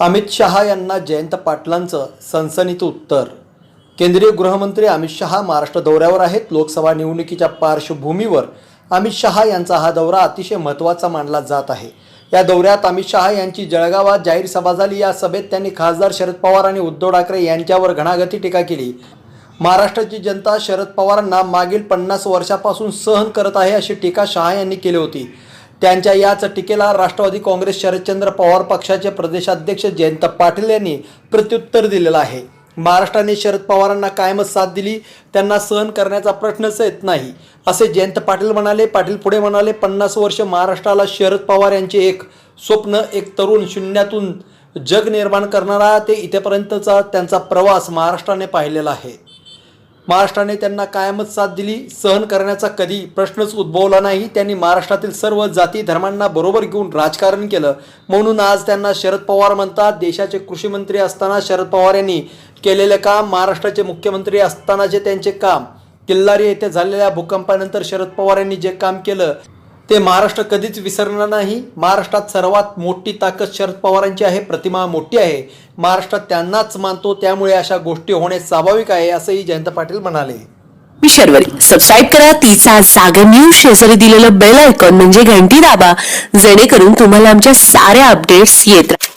अमित शहा यांना जयंत पाटलांचं सनसनीत उत्तर. केंद्रीय गृहमंत्री अमित शहा महाराष्ट्र दौऱ्यावर आहेत. लोकसभा निवडणुकीच्या पार्श्वभूमीवर अमित शहा यांचा हा दौरा अतिशय महत्त्वाचा मानला जात आहे. या दौऱ्यात अमित शहा यांची जळगावात जाहीर सभा झाली. या सभेत त्यांनी खासदार शरद पवार आणि उद्धव ठाकरे यांच्यावर घणाघाती टीका केली. महाराष्ट्राची जनता शरद पवारांना मागील पन्नास वर्षापासून सहन करत आहे अशी टीका शहा यांनी केली होती. त्यांच्या याच टीकेला राष्ट्रवादी काँग्रेस शरदचंद्र पवार पक्षाचे प्रदेशाध्यक्ष जयंत पाटील यांनी प्रत्युत्तर दिलेलं आहे. महाराष्ट्राने शरद पवारांना कायमच साथ दिली त्यांना सहन करण्याचा प्रश्नच येत नाही असे जयंत पाटील म्हणाले. पाटील पुढे म्हणाले पन्नास वर्ष महाराष्ट्राला शरद पवार यांचे एक स्वप्न एक तरुण शून्यातून जग निर्माण करणारा ते इथेपर्यंतचा त्यांचा प्रवास महाराष्ट्राने पाहिलेला आहे. महाराष्ट्राने त्यांना कायमच साथ दिली सहन करण्याचा कधी प्रश्नच उद्भवला नाही. त्यांनी महाराष्ट्रातील सर्व जाती धर्मांना बरोबर घेऊन राजकारण केलं. म्हणून आज त्यांना शरद पवार म्हणतात देशाचे कृषी मंत्री असताना शरद पवार यांनी केलेले काम महाराष्ट्राचे मुख्यमंत्री असतानाचे त्यांचे काम किल्लारी येथे झालेल्या भूकंपानंतर शरद पवार यांनी जे काम केलं ते महाराष्ट्र कधीच विसरणार नाही. महाराष्ट्रात सर्वात मोठी ताकद शरद पवारांची आहे प्रतिमा मोठी आहे. महाराष्ट्रात त्यांनाच मानतो त्यामुळे अशा गोष्टी होणे स्वाभाविक आहे असंही जयंत पाटील म्हणाले. मी शर्वरी. सबस्क्राईब करा तिचा जागर न्यूज शेजारी दिलेलं बेल आयकॉन म्हणजे घंटी दाबा. जेणेकरून तुम्हाला आमच्या साऱ्या अपडेट्स येत राहतात